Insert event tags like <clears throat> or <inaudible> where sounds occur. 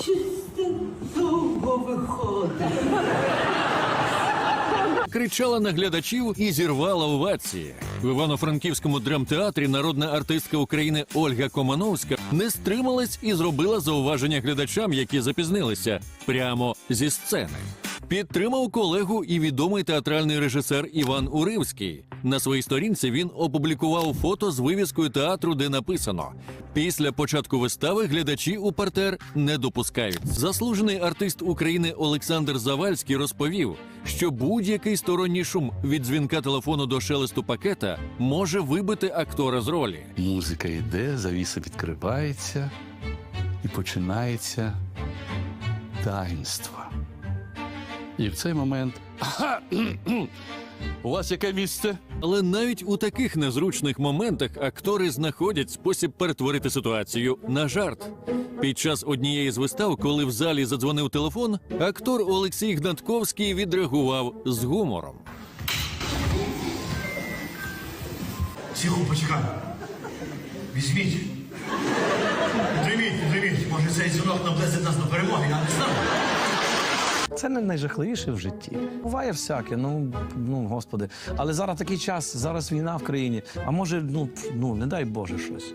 Щось так кричала на глядачів і зірвала овації. В Івано-Франківському драмтеатрі народна артистка України Ольга Комановська не стрималась і зробила зауваження глядачам, які запізнилися прямо зі сцени. Підтримав колегу і відомий театральний режисер Іван Уривський. На своїй сторінці він опублікував фото з вивіскою театру, де написано: після початку вистави глядачі у партер не допускають. Заслужений артист України Олександр Завальський розповів, що будь-який сторонній шум від дзвінка телефону до шелесту пакета може вибити актора з ролі. Музика йде, завіса відкривається і починається таїнство. І в цей момент. <clears throat> У вас яке місце? Але навіть у таких незручних моментах актори знаходять спосіб перетворити ситуацію на жарт. Під час однієї з вистав, коли в залі задзвонив телефон, актор Олексій Гнатковський відреагував з гумором. Тихо, почекай. Візьміть. Підійміть, підійміть. Може цей дзвінок наблизить нас до перемоги, знаю. Це не найжахливіше в житті. Буває всяке, ну ну господи. Але зараз такий час, зараз війна в країні. А може, ну, ну не дай Боже щось.